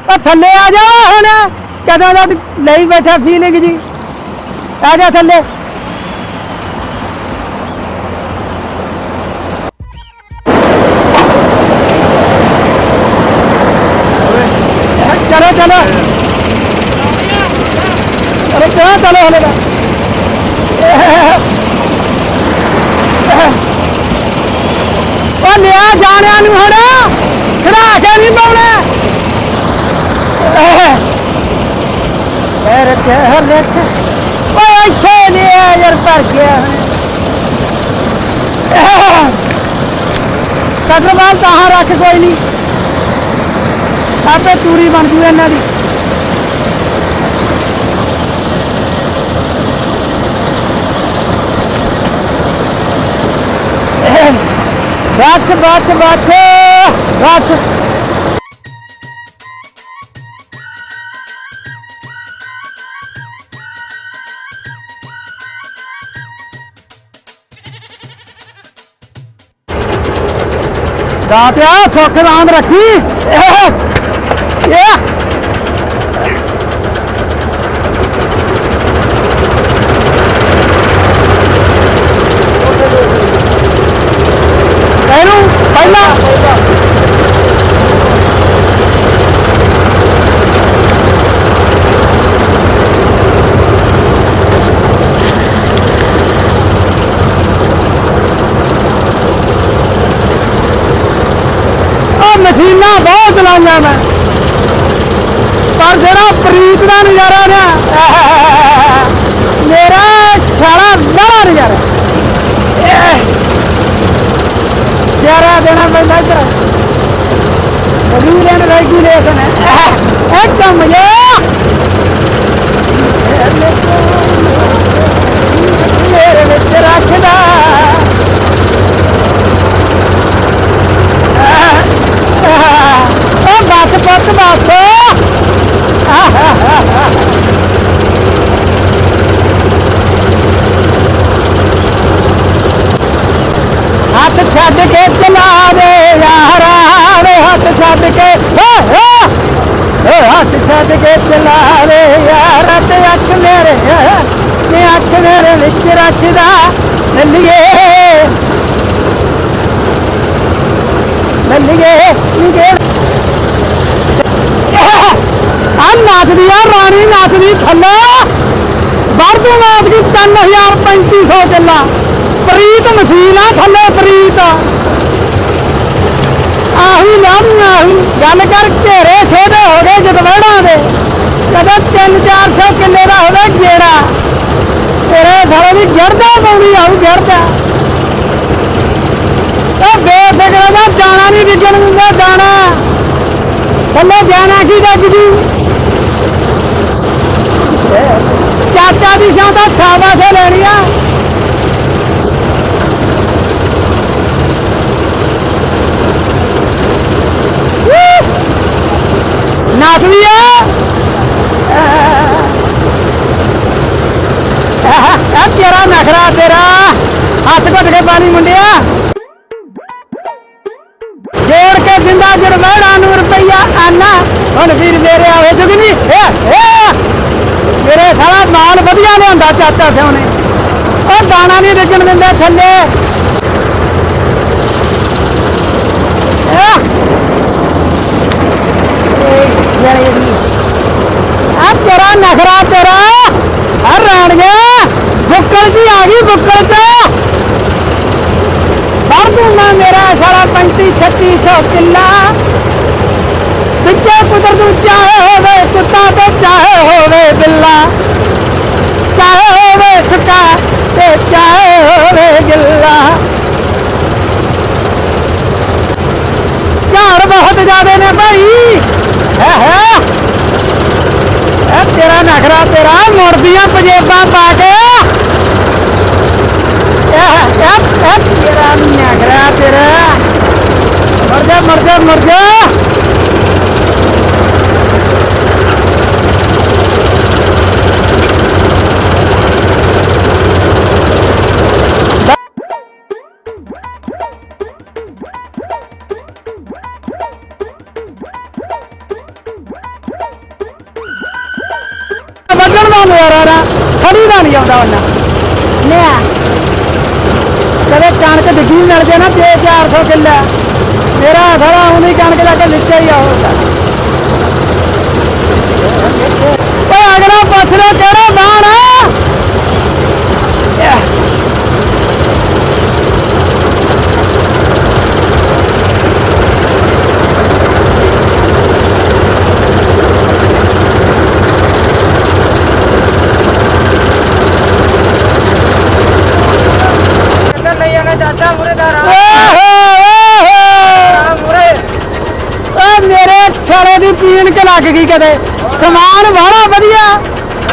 ਉਹ ਥੱਲੇ ਆ ਜਾ ਹੁਣ ਕਦੋਂ ਦਾ ਲਈ ਬੈਠਾ ਫੀਲਿੰਗ ਜੀ ਆ ਜਾ ਥੱਲੇ ਚਲੋ ਚਲੋ ਅਰੇ ਕਿਆ ਚਲੋ ਹਲੇ ਉਹ ਲਿਆ ਜਾਣਿਆਂ ਨੂੰ ਹੁਣ। ਖੜਾ ਕੇ ਨਹੀਂ ਪਾਉਣਾ। ਇਹ ਰੱਖਿਆ ਹਰ ਰੱਖ ਓਏ ਇੱਥੇ ਲਿਆ ਯਾਰ ਪਰ ਗਿਆ। ਕਦਰਵਾਲ ਤਾਂ ਰੱਖ ਕੋਈ ਨਹੀਂ। ਆਪੇ ਤੂੜੀ ਬਣ ਜੂ ਇਹਨਾਂ ਦੀ। ਬਸ ਬਸ ਬਸ ਬਸ ਦਾਤਿਆ ਸੁੱਖ ਰਾਮ ਰੱਖੀ। ਇਹ ਇਹ ਇਹਨੂੰ ਪਹਿਲਾਂ ਉਹ ਮਸ਼ੀਨਾਂ ਬਹੁਤ ਚਲਾਈਆਂ ਮੈਂ ਪਰ ਜਿਹੜਾ ਪ੍ਰੀਤ ਦਾ ਨਜ਼ਾਰਾ ਨਾ। ਮੇਰਾ ਸਾਲਾ ਬੜਾ ਨਜ਼ਾਰਾ। ਇਹ ਯਾਰਾ ਦੇਣਾ ਪੈਂਦਾ ਇੱਧਰ ਰੈਗੂਲੇਸ਼ਨ ਹੈ ਇੱਕਦਮ ਜੇ ਮੇਰੇ ਵਿੱਚ ਰੱਖਦਾ ਉਹ ਬੱਸ ਬੱਸ ਬੱਸ ਹੱਥ ਛੱਡ ਕੇ ਚਲਾ ਦੇ ਯਾਰਾ ਵੇ ਹੱਥ ਛੱਡ ਕੇ ਓ ਓ ਓ ਹੱਥ ਛੱਡ ਕੇ ਚਲਾ ਦੇ ਯਾਰਾ ਤੇ ਅੱਖ ਮੇਰੇ ਨੇ ਅੱਖ ਮੇਰੇ ਵਿੱਚ ਰੱਖਦਾ ਲੱਲੀਏ ਲੱਲੀਏ ਨੀਗੇ ਆ ਨੱਚਦੀ ਆ ਰਾਣੀ ਨੱਚਦੀ ਥੱਲੇ ਵਰਦੂ ਨਾਚ ਦੀ 3350 ਪ੍ਰੀਤ ਮਸ਼ੀਨ ਆ, ਥੱਲੇ ਪ੍ਰੀਤ। ਆਹੀ ਲਾਉਣੀ ਗੱਲ ਕਰ, ਘੇਰੇ ਛੋਟੇ ਹੋ ਗਏ ਜਦਵੜਾਂ ਦੇ। ਕਦੇ 3-400 ਕਿੱਲੇ ਦਾ ਹੋਵੇ ਜਿਹੜਾ ਤੇਰੇ ਘਰੇ ਦੀ ਗਿਰਦਾ ਪਾਉਂਦੀ ਆਉ ਗਿਰਦਾ। ਉਹ ਬੇਫਿਕਰ ਦਾ ਦਾਣਾ ਨਹੀਂ ਵਿਕਣ ਦਿੰਦਾ ਦਾਣਾ ਥੱਲੇ ਜਾਣਾ ਕੀ ਦੱਜ ਜੀ? ਚਾਚਾ ਦੀ ਸਾਂ ਤਾਂ ਛਾਵਾਸੇ ਲੈਣੀ ਆ ਨੱਚਦੀ ਆ। ਆ ਤੇਰਾ ਨਖਰਾ, ਤੇਰਾ। ਹੱਥ ਘੁੱਟ ਕੇ ਪਾਣੀ ਮੁੰਡਿਆ। ਜੋੜ ਕੇ ਦਿੰਦਾ ਜਰਵੈੜਾ ਨੂੰ ਰੁਪਈਆ ਆਨਾ। ਹੁਣ ਵੀਰ ਮੇਰੇ ਆਵੇ ਜੁਗਨੀ। ਏ ਏ ਮੇਰੇ ਸਾਲਾ ਮਾਲ ਵਧੀਆ ਲਿਆਂਦਾ ਚਾਚਾ ਸਿਉਣੇ। ਉਹ ਦਾਣਾ ਨਹੀਂ ਵਿਕਣ ਦਿੰਦੇ ਥੱਲੇ। ਆਹ! ਇਹ ਯਾਰ ਇਹ ਵੀ ਆ ਤੇਰਾ ਨਖਰਾ ਤੇਰਾ ਆ ਰਾਣ ਗਿਆ ਬੁੱਕਲ ਜੀ ਆ ਗਈ ਬੁੱਕਲ ਤੇ। ਭਰ ਦੂੰਗਾ ਮੇਰਾ ਸਾਰਾ 35 3600 ਕਿੱਲਾ। ਵਿੱਚੇ ਕੁਦਰਤ ਨੂੰ ਨਜ਼ਾਰਾ ਨਾ ਖੜੀ ਦਾ ਨਹੀਂ ਆਉਂਦਾ ਉਹਨਾਂ। ਲਿਆ ਕਦੇ ਕਣਕ ਡਿੱਗੀ ਮਿਲ ਜੇ ਨਾ ਤੇ 400 ਕਿੱਲਾ ਮੇਰਾ ਸਾਰਾ ਉਹਨੀ ਕਣਕ ਦਾ ਕੇ ਲਿੱਚਾ ਹੀ ਆ ਹੁੰਦਾ ਓਏ ਅਗਲਾ ਪੁੱਛ ਲੈ ਕਿਹੜਾ ਬਾਣ ਆ ਕਿੱਧਰ ਲਈ ਜਾਣਾ ਚਾਚਾ ਮੂਰੇ ਦਾ ਰਾਹ ਓਹੋ ਓਹੋ ਮੂਰੇ ਓ ਮੇਰੇ ਛਾਲੇ ਦੀ ਲੱਗ ਗਈ ਕਦੇ ਸਮਾਨ ਵਾਲਾ ਵਧੀਆ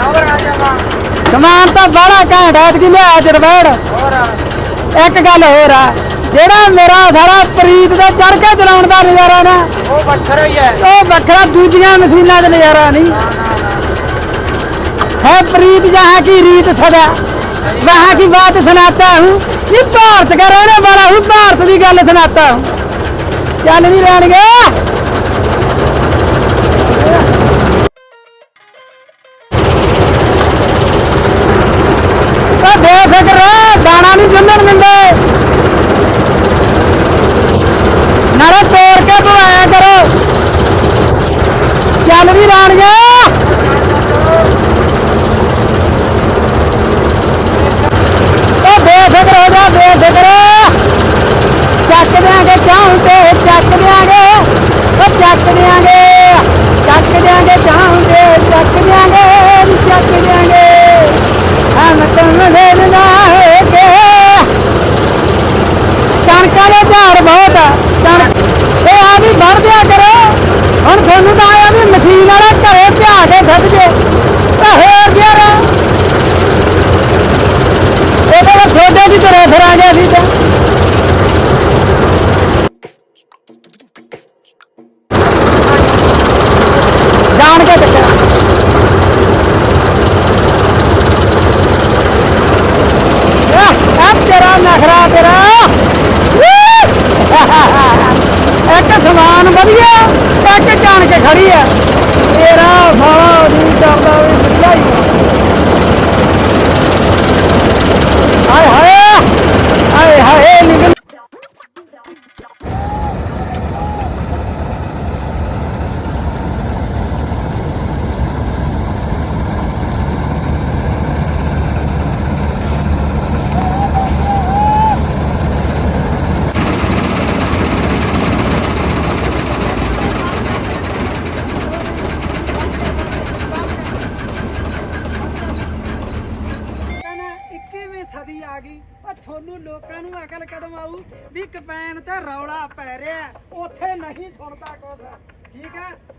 ਹੋਰ ਆ ਜਾਵਾ ਸਮਾਨ ਤਾਂ ਬਾਹਲਾ ਘੈਂਟ ਐ ਕਿ ਲਿਆ ਜਰਬੜ ਹੋਰ ਇੱਕ ਗੱਲ ਹੋਰ ਆ ਜਿਹੜਾ ਮੇਰਾ ਸਾਰਾ ਪ੍ਰੀਤ ਦਾ ਚੜ ਕੇ ਚਲਾਉਣ ਦਾ ਨਜ਼ਾਰਾ ਨਾ ਉਹ ਵੱਖਰਾ ਹੀ ਹੈ ਉਹ ਵੱਖਰਾ ਦੂਜੀਆਂ ਮਸ਼ੀਨਾਂ 'ਚ ਨਜ਼ਾਰਾ ਨਹੀਂ है प्रीत जहाँ की रीत सदा वहाँ की बात सुनाता हूँ ये भारत का रहने वाला हूँ भारत की गल सुनाता हूँ चल नहीं रहने बेफिक्र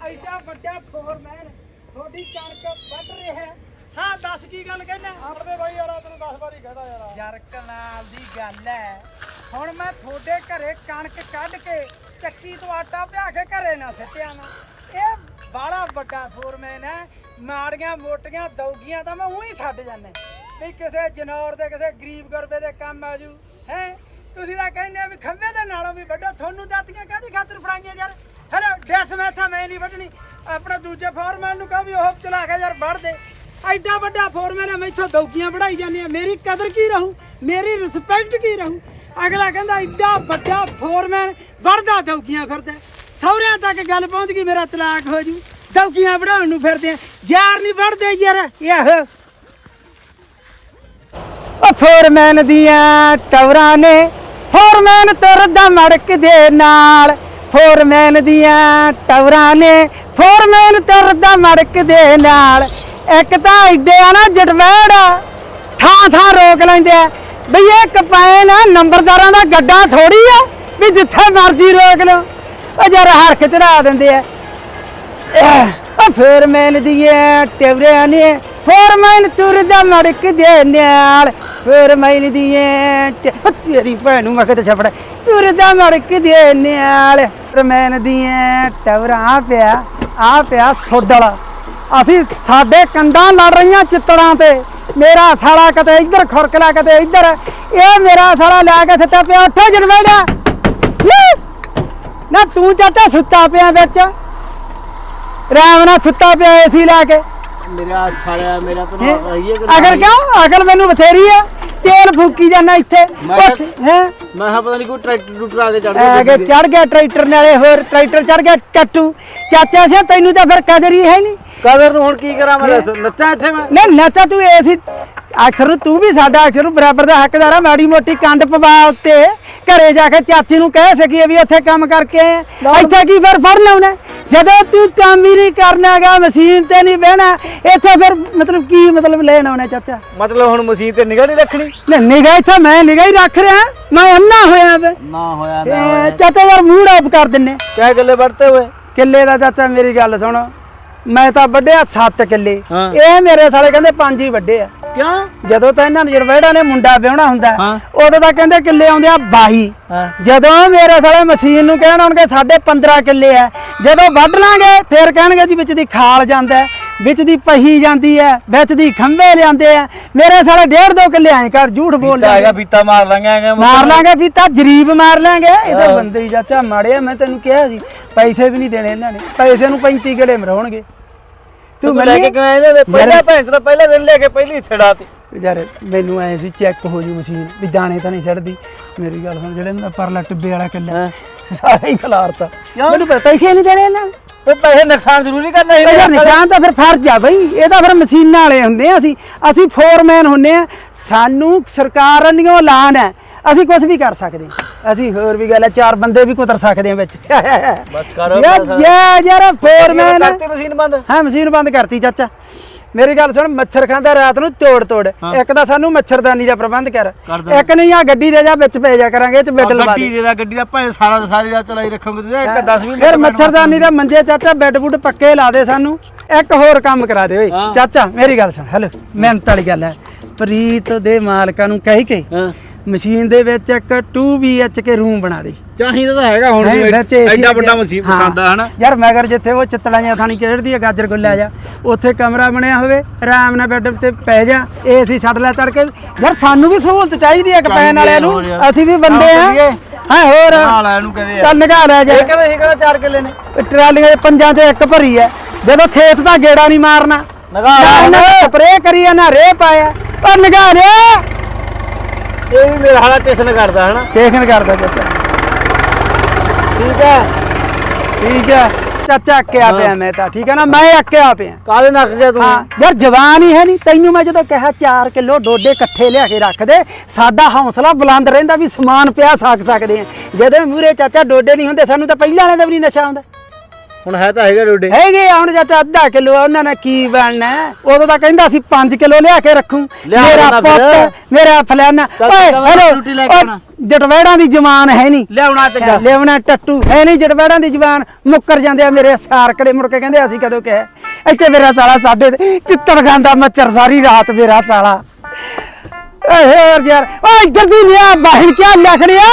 ਐਡਾ ਵੱਡਾ ਫੋਰਮੈਨ ਤੁਹਾਡੀ ਕਣਕ ਵੱਢ ਰਿਹਾ ਹੈ। ਦੱਸ ਕੀ ਗੱਲ ਕਹਿੰਦਾ? ਆਪਣੇ ਬਾਈ ਯਾਰ ਤੈਨੂੰ 10 ਵਾਰੀ ਕਹਦਾ ਯਾਰ। ਯਾਰ ਕਨਾਲ ਦੀ ਗੱਲ ਹੈ। ਹੁਣ ਮੈਂ ਤੁਹਾਡੇ ਘਰੇ ਕਣਕ ਕੱਢ ਕੇ ਚੱਕੀ ਤੋਂ ਆਟਾ ਪਿਆ ਕੇ ਘਰੇ ਨਾ ਸਿੱਟਿਆ ਨਾ। ਇਹ ਬੜਾ ਵੱਡਾ ਫੋਰਮੈਨ ਹੈ। ਮਾੜੀਆਂ ਮੋਟੀਆਂ ਦੌਗੀਆਂ ਤਾਂ ਮੈਂ ਉਹੀ ਛੱਡ ਜਾਂਦੇ। ਵੀ ਕਿਸੇ ਜਨੌਰ ਦੇ ਕਿਸੇ ਗਰੀਬ ਗੁਰਬੇ ਦੇ ਕੰਮ ਆਜੂ ਹੈ? ਤੁਸੀਂ ਤਾਂ ਕਹਿੰਦੇ ਆ ਵੀ ਖੰਭੇ ਦੇ ਨਾਲੋਂ ਵੀ ਵੱਡਾ। ਤੁਹਾਨੂੰ ਦਾਤੀਆਂ ਕਾਹਦੀ ਖਾਤਰ ਫੜਾਈਆਂ ਯਾਰ? ਹੈਲੋ ਡੈਸ ਮੈਸਾ ਮੈਂ ਨਹੀਂ ਵੱਢਣੀ। ਆਪਣਾ ਦੂਜੇ ਫੋਰਮੈਨ ਨੂੰ ਕਹਾਂ ਵੀ ਉਹ ਚਲਾ ਕੇ ਯਾਰ ਵੱਢ ਦੇ। ਐਡਾ ਵੱਡਾ ਫੋਰਮੈਨ ਹੈ ਮੈਥੋਂ ਦੌਗੀਆਂ ਵੜਾਈ ਜਾਂਦੇ ਮੇਰੀ ਕਦਰ ਕੀ ਰਹੂ? ਮੇਰੀ ਰਿਸਪੈਕਟ ਕੀ ਰਹੂ? ਅਗਲਾ ਕਹਿੰਦਾ, ਐਡਾ ਵੱਡਾ ਫੋਰਮੈਨ ਵੜਦਾ ਦੌਗੀਆਂ ਫਿਰਦਾ ਸਹੁਰਿਆਂ ਤੱਕ ਗੱਲ ਪਹੁੰਚ ਗਈ, ਮੇਰਾ ਤਲਾਕ ਹੋ ਜੂ। ਦੌਗੀਆਂ ਵੜਾਉਣ ਨੂੰ ਫਿਰਦੇ ਆ। ਯਾਰ ਨਹੀਂ ਵੜਦੇ ਯਾਰ ਇਹ ਉਹ ਫੋਰਮੈਨ ਦੀਆਂ ਟਵਰਾਂ ਨੇ, ਫੋਰਮੈਨ ਤੁਰਦਾ ਮੜਕ ਦੇ ਨਾਲ। ਫੋਰਮੈਨ ਦੀਆਂ ਟਵਰਾਂ ਨੇ ਫੋਰਮੈਨ ਤੁਰਦਾ ਮੜਕ ਦੇ ਨਾਲ। ਇੱਕ ਤਾਂ ਇੱਡੇ ਆ ਨਾ ਜਟਵੈੜ ਥਾਂ ਥਾਂ ਰੋਕ ਲੈਂਦੇ ਆ। ਬਈ ਇਹ ਕਪੈਨ ਨੰਬਰਦਾਰਾਂ ਦਾ ਗੱਡਾ ਥੋੜੀ ਆ ਵੀ ਜਿੱਥੇ ਮਰਜ਼ੀ ਰੋਕ ਲਓ। ਉਹ ਜਰ ਹਰਖ ਚੜਾ ਦਿੰਦੇ ਆ। ਉਹ ਫੋਰਮੈਨ ਦੀਆਂ ਟਵਰਿਆਂ ਨੇ ਫੋਰਮੈਨ ਤੁਰਦਾ ਮੜਕ ਦੇ ਨਾਲ। ਫੋਰਮੈਨ ਦੀਆਂ ਤੇਰੀ ਭੈਣ ਨੂੰ ਮੱਕੇ ਤੇ ਛਪੜਾ। ਤੁਰਦਾ ਮੜਕ ਦੇ ਨਾਲ। ਫੋਰਮੈਨ ਦੀਆਂ ਟਵਰਾਂ ਪਿਆ ਆ ਪਿਆ ਸੋਡਲ। ਅਸੀਂ ਸਾਡੇ ਕੰਡਾਂ ਲੜ ਰਹੀਆਂ ਚਿੱਤੜਾਂ ਤੇ। ਮੇਰਾ ਸਾਲਾ ਕਦੇ ਇੱਧਰ ਖੁਰਕਲਾ ਕਦੇ ਇੱਧਰ। ਇਹ ਮੇਰਾ ਸਾਲਾ ਲੈ ਕੇ ਸਿੱਟਾ ਪਿਆ ਉੱਥੇ ਜਨਵੇੜਾ ਨਾ ਤੂੰ ਚਾਚਾ ਸੁੱਤਾ ਪਿਆ ਵਿੱਚ। ਰਾਮ ਨਾਲ ਸੁੱਤਾ ਪਿਆ ਏਸੀ ਲਾ ਕੇ। ਮੇਰਾ ਸਾਲਿਆ ਮੇਰਾ? ਰਹੀਏ ਅਗਰ ਕਿਉਂ? ਅਕਲ ਮੈਨੂੰ ਬਥੇਰੀ ਆ ਤੇਲ ਫੂਕੀ ਜਾਂਦਾ ਇੱਥੇ। ਉੱਥੇ ਹੈ? ਮੈਂ ਕਿਹਾ ਪਤਾ ਨਹੀਂ ਕੋਈ ਟਰੈਕਟਰ ਟੂਟਰ ਆ ਕੇ ਚੜ ਅਗੇ। ਚੜ ਗਿਆ ਟਰੈਕਟਰ ਨਾਲੇ ਹੋਰ ਟਰੈਕਟਰ ਚੜ ਗਿਆ ਟੱਟੂ ਚਾਚਾ ਸਿਆ ਤੈਨੂੰ ਤਾਂ ਫਿਰ ਕਦਰ ਹੀ ਹੈ ਨਹੀਂ। ਕਦਰ ਨੂੰ ਹੁਣ ਕੀ ਕਰਾਂ ਮੈਂ ਦੱਸ ਨੱਚਾਂ ਇੱਥੇ ਮੈਂ? ਨਾ ਨੱਚਾ ਤੂੰ ਏਸੀ ਅਕਸਰ ਨੂੰ ਤੂੰ ਵੀ ਸਾਡਾ ਅਕਸਰ ਨੂੰ ਬਰਾਬਰ ਦਾ ਹੱਕਦਾਰ ਆ। ਮਾੜੀ ਮੋਟੀ ਕੰਡ ਪਵਾ ਉੱਤੇ। ਘਰੇ ਜਾ ਕੇ ਚਾਚੀ ਨੂੰ ਕਹਿ ਸਕੀਏ ਵੀ ਇੱਥੇ ਕੰਮ ਕਰਕੇ ਆ। ਇੱਥੇ ਕੀ ਫਿਰ ਫੜ ਲਾਉਣਾ? ਜਦੋਂ ਤੂੰ ਕੰਮ ਹੀ ਨਹੀਂ ਕਰਨਾਗਾ ਮਸ਼ੀਨ ਤੇ ਨਹੀਂ ਬਹਿਣਾ ਇੱਥੇ ਫਿਰ ਮਤਲਬ ਕੀ ਮਤਲਬ ਲੈਣ ਆਉਣਾ ਚਾਚਾ? ਮਤਲਬ ਹੁਣ ਮਸ਼ੀਨ ਤੇ ਨਿਗਾਹ ਨਹੀਂ ਰੱਖਣੀ? ਨਾ ਨਿਗਾਹ ਇੱਥੇ ਮੈਂ ਨਿਗਾਹ ਹੀ ਰੱਖ ਰਿਹਾ ਮੈਂ ਅੰਨਾ ਹੋਇਆ ਵੇ। ਨਾ ਹੋਇਆ ਇਹ ਚਾਚਾ ਯਾਰ ਮੂਡ ਆਫ ਕਰ ਦਿੰਨੇ। ਕਿਆ ਗੱਲੇ ਵੜਤੇ ਹੋਏ? ਕਿੱਲੇ ਦਾ ਚਾਚਾ ਮੇਰੀ ਗੱਲ ਸੁਣ। ਮੈਂ ਤਾਂ ਵੱਢਿਆ 7 ਕਿੱਲੇ ਹਾਂ। ਇਹ ਮੇਰੇ ਸਾਲੇ ਕਹਿੰਦੇ ਪੰਜ ਹੀ ਵੱਡੇ ਆ ਕਿਉਂ ਜਦੋਂ ਤਾਂ ਇਹਨਾਂ ਨੂੰ ਜੜਵੈੜਾਂ ਨੇ ਮੁੰਡਾ ਵਿਆਹਣਾ ਹੁੰਦਾ ਹਾਂ। ਉਦੋਂ ਤਾਂ ਕਹਿੰਦੇ ਕਿੱਲੇ ਆਉਂਦੇ ਆ 22 ਹਾਂ। ਜਦੋਂ ਮੇਰੇ ਸਾਲੇ ਮਸ਼ੀਨ ਨੂੰ ਕਹਿਣ ਆਉਣਗੇ ਸਾਡੇ 15 ਕਿੱਲੇ ਆ ਜਦੋਂ ਵੱਢ ਲਾਂਗੇ ਫਿਰ ਕਹਿਣਗੇ ਜੀ ਵਿੱਚ ਦੀ ਖਾਲ ਜਾਂਦਾ ਹੈ, ਵਿੱਚ ਦੀ ਪਹੀ ਜਾਂਦੀ ਹੈ ਵਿੱਚ ਦੀ ਖੰਭੇ ਲਿਆਂਦੇ ਆ ਮੇਰੇ ਸਾਲੇ ਡੇਢ ਦੋ ਕਿੱਲੇ ਐਂ ਕਰ ਝੂਠ ਬੋਲ ਤਾਂ ਹੈਗਾ ਫੀਤਾ ਮਾਰ ਲਾਂਗੇ ਐਂ ਮਾਰ ਲਾਂਗੇ ਵੀ ਤਾਂ ਜਰੀਬ ਮਾਰ ਲਾਂਗੇ। ਇਹ ਤਾਂ ਬੰਦੇ ਹੀ ਚਾਚਾ ਮਾੜੇ ਮੈਂ ਤੈਨੂੰ ਕਿਹਾ ਸੀ ਪੈਸੇ ਵੀ ਨਹੀਂ ਦੇਣੇ ਇਹਨਾਂ ਨੇ। ਪੈਸੇ ਨੂੰ 35 ਕਿਲੇ ਮਰਾਉਣਗੇ। ਤੂੰ ਲੈ ਕੇ ਕਿਵੇਂ ਇਹਨੇ ਦੇ? ਪਹਿਲਾਂ ਭੈਂਸ ਦਾ ਪਹਿਲੇ ਦਿਨ ਲੈ ਕੇ ਪਹਿਲੀ ਥੜਾ ਤੇ ਯਾਰ ਮੈਨੂੰ ਐ ਸੀ ਚੈੱਕ ਹੋ ਜੂ ਮਸ਼ੀਨ ਵੀ ਦਾਣੇ ਤਾਂ ਨਹੀਂ ਛੱਡਦੀ। ਮੇਰੀ ਗੱਲ ਸੁਣ ਜਿਹੜੇ ਪਰਲਾ ਟਿੱਬੇ ਵਾਲਾ ਕੱਲਾ ਸਾਰਾ ਹੀ ਖਲਾਰਤਾ। ਮੈਨੂੰ ਪਤਾ ਪੈਸੇ ਨਹੀਂ ਦੇਣੇ ਇਹਨਾਂ ਉਹ ਪੈਸੇ ਨੁਕਸਾਨ ਜ਼ਰੂਰੀ ਕਰਨਾ ਇਹ ਯਾਰ ਨਿਸ਼ਾਨ ਤਾਂ ਫਿਰ ਫਰਜ਼ ਆ ਬਈ। ਇਹ ਤਾਂ ਫਿਰ ਮਸ਼ੀਨਾਂ ਵਾਲੇ ਹੁੰਦੇ ਆ ਅਸੀਂ। ਅਸੀਂ ਫੋਰਮੈਨ ਹੁੰਦੇ ਆ। ਸਾਨੂੰ ਸਰਕਾਰ ਵੱਲੋਂ ਐਲਾਨ ਹੈ। ਅਸੀਂ ਕੁਝ ਵੀ ਕਰ ਸਕਦੇ ਹਾਂ। ਅਸੀਂ ਹੋਰ ਵੀ ਗੱਲ ਹੈ ਚਾਰ ਬੰਦੇ ਵੀ ਕੁਤਰ ਸਕਦੇ ਆ ਵਿੱਚ। ਬਸ ਕਰ ਯਾਰ ਫੋਰਮੈਨ ਕਰਤੀ ਮਸ਼ੀਨ ਬੰਦ? ਹਾਂ ਮਸ਼ੀਨ ਬੰਦ ਕਰਤੀ ਚਾਚਾ। ਮੇਰੀ ਗੱਲ ਸੁਣ ਮੱਛਰ ਖਾਂਦਾ ਰਾਤ ਨੂੰ ਤੋੜ ਤੋੜ। ਇੱਕ ਤਾਂ ਸਾਨੂੰ ਮੱਛਰਦਾਨੀ ਦਾ ਪ੍ਰਬੰਧ ਕਰ। ਇੱਕ ਨਹੀਂ ਆ ਗੱਡੀ ਦੇ ਜਾ ਵਿੱਚ ਪੈ ਜਾ ਕਰਾਂਗੇ ਇਹ ਚ ਬੈੱਡ ਲਵਾ ਗੱਡੀ ਦੇ। ਦੇ ਦਾ ਗੱਡੀ ਦਾ ਭਾਵੇਂ ਸਾਰਾ ਦਾ ਸਾਰੀ ਰਾਤ ਚਲਾਈ ਰੱਖੋਗੇ ਤੇ ਇੱਕ 10 20 ਫਿਰ ਮੱਛਰਦਾਨੀ ਦਾ ਮੰਜੇ ਚਾਚਾ ਬੈੱਡ ਬੁੱਡ ਪੱਕੇ ਲਾ ਦੇ ਸਾਨੂੰ। ਇੱਕ ਹੋਰ ਕੰਮ ਕਰਾ ਦੇ ਓਏ। ਚਾਚਾ ਮੇਰੀ ਗੱਲ ਸੁਣ ਹੈਲੋ ਮਿਹਨਤ ਵਾਲੀ ਗੱਲ ਹੈ। ਪ੍ਰੀਤ ਦੇ ਮਾਲਕਾਂ ਨੂੰ ਕਹਿ ਕੇ ਮਸ਼ੀਨ ਦੇ ਵਿੱਚ ਇੱਕ 2BH ਕੇ ਰੂਮ ਬਣਾ ਦੇ ਚਾਹੀਦਾ ਤਾਂ ਹੈਗਾ ਹੁਣ ਹੈਂ, ਵਿੱਚ AC ਐਡਾ ਵੱਡਾ ਹਾਂ। ਪਸੰਦ ਆ ਹਨਾ? ਯਾਰ ਮਗਰ ਜਿੱਥੇ ਉਹ ਚਿੱਤੜਾਂ ਥਾਣੀ ਖੇਡਦੀ ਆ ਗਾਜਰ ਗੁੱਲਾ ਜਾ ਉੱਥੇ ਕਮਰਾ ਬਣਿਆ ਹੋਵੇ ਆਰਾਮ ਨਾਲ ਬੈੱਡ ਤੇ ਪੈ ਜਾ ਏਸੀ ਛੱਡ ਲੈ ਤੜਕੇ ਯਾਰ ਸਾਨੂੰ ਵੀ ਸਹੂਲਤ ਚਾਹੀਦੀ ਹੈ ਕਪੈਨ ਵਾਲਿਆਂ ਹੈ, ਨੂੰ। ਹੋਰ ਯਾਰ। ਅਸੀਂ ਵੀ ਬੰਦੇ ਆ। ਹਾਂ ਹੋਰ? ਨਾਲ ਇਹਨੂੰ ਕਹਦੇ ਆ ਚੱਲ ਨਿਕਾ ਲੈ ਜਾ। ਇਹ ਕਹਿੰਦਾ ਇਹ ਕਹਿੰਦਾ 4 ਕਿੱਲੇ ਨੇ। ਟਰਾਲੀਆਂ ਦੇ ਪੰਜਾਂ ਚੋਂ ਇੱਕ ਭਰੀ ਐ ਜਦੋਂ ਖੇਤ ਦਾ ਗੇੜਾ ਨਹੀਂ ਮਾਰਨਾ। ਨਗਾ। ਲੈ ਨਾ ਸਪਰੇਅ ਕਰੀ ਆ, ਨਾ ਰੇ ਪਾਇਆ। ਪਰ ਨਿਗਾਹ ਦੇ ਇਹ ਵੀ ਮੇਰਾ ਹਾਲਾ ਟੈਸ਼ਨ ਕਰਦਾ ਹਨਾ? ਦੇਖਣ ਕਰਦਾ ਚਾਚਾ? ਠੀਕ ਹੈ ਠੀਕ ਹੈ ਚਾਚਾ ਅੱਕਿਆ ਪਿਆ ਮੈਂ ਤਾਂ ਠੀਕ ਹੈ ਨਾ? ਮੈਂ ਅੱਕਿਆ ਪਿਆ। ਕਾਹਦੇ ਨੱਕ ਗਿਆ ਤੂੰ? ਹਾਂ ਯਾਰ ਜਵਾਨ ਹੀ ਹੈ ਨਹੀਂ ਤੈਨੂੰ ਮੈਂ ਜਦੋਂ ਕਿਹਾ 4 ਕਿਲੋ ਡੋਡੇ ਇਕੱਠੇ ਲਿਆ ਕੇ ਰੱਖ ਦੇ ਸਾਡਾ ਹੌਸਲਾ ਬੁਲੰਦ ਰਹਿੰਦਾ ਵੀ ਸਮਾਨ ਪਿਆ ਸਕ ਸਕਦੇ ਆ। ਜਦੋਂ ਮੂਰੇ ਚਾਚਾ ਡੋਡੇ ਨਹੀਂ ਹੁੰਦੇ ਸਾਨੂੰ ਤਾਂ ਪਹਿਲਾਂ ਵਾਲਿਆਂ ਦਾ ਵੀ ਨਹੀਂ ਨਸ਼ਾ ਆਉਂਦਾ। ਹੁਣ ਹੈ ਤਾਂ ਹੈਗਾ ਡੋਡੇ ਹੈਗੇ ਆ ਹੁਣ ਚਾਚਾ ਅੱਧਾ ਕਿਲੋ ਉਹਨਾਂ ਨੇ ਕੀ ਬਣਨਾ ਹੈ? ਉਦੋਂ ਤਾਂ ਕਹਿੰਦਾ ਸੀ 5 ਕਿਲੋ ਲਿਆ ਕੇ ਰੱਖੂ। ਲਿਆ ਮੇਰਾ ਦੇਣਾ ਫਿਰ। ਪੁੱਤ ਮੇਰਾ ਫਲਾਨਾ। ਚੱਲ ਓਏ ਹੈਲੋ ਰੋਟੀ ਲੈ ਕੇ ਆਉਣਾ। ਜਟਵੈੜਾਂ ਦੀ ਜਮਾਨ ਹੈ ਨਹੀਂ। ਲਿਆਉਣਾ ਚੰਗਾ। ਲਿਆਉਣਾ ਟੱਟੂ ਹੈ ਨਹੀਂ ਜਟਵੈੜਾਂ ਦੀ ਜ਼ਬਾਨ ਮੁੱਕਰ ਜਾਂਦੇ ਆ ਮੇਰੇ ਸਾਰਕੜੇ ਮੁੜ ਕੇ ਕਹਿੰਦੇ ਅਸੀਂ ਕਦੋਂ ਕਹੇ ਇੱਥੇ ਮੇਰਾ ਸਾਲਾ ਸਾਡੇ ਤੇ ਚਿੱਤੜ ਖਾਂਦਾ ਮੱਛਰ ਸਾਰੀ ਰਾਤ ਮੇਰਾ ਸਾਲਾ। ਓਏ ਹੋਰ ਯਾਰ। ਓਏ ਇੱਧਰ ਦੀ ਲਿਆ ਬਾਹਰ ਕਿਆ ਲਿਖ ਰਿਹਾ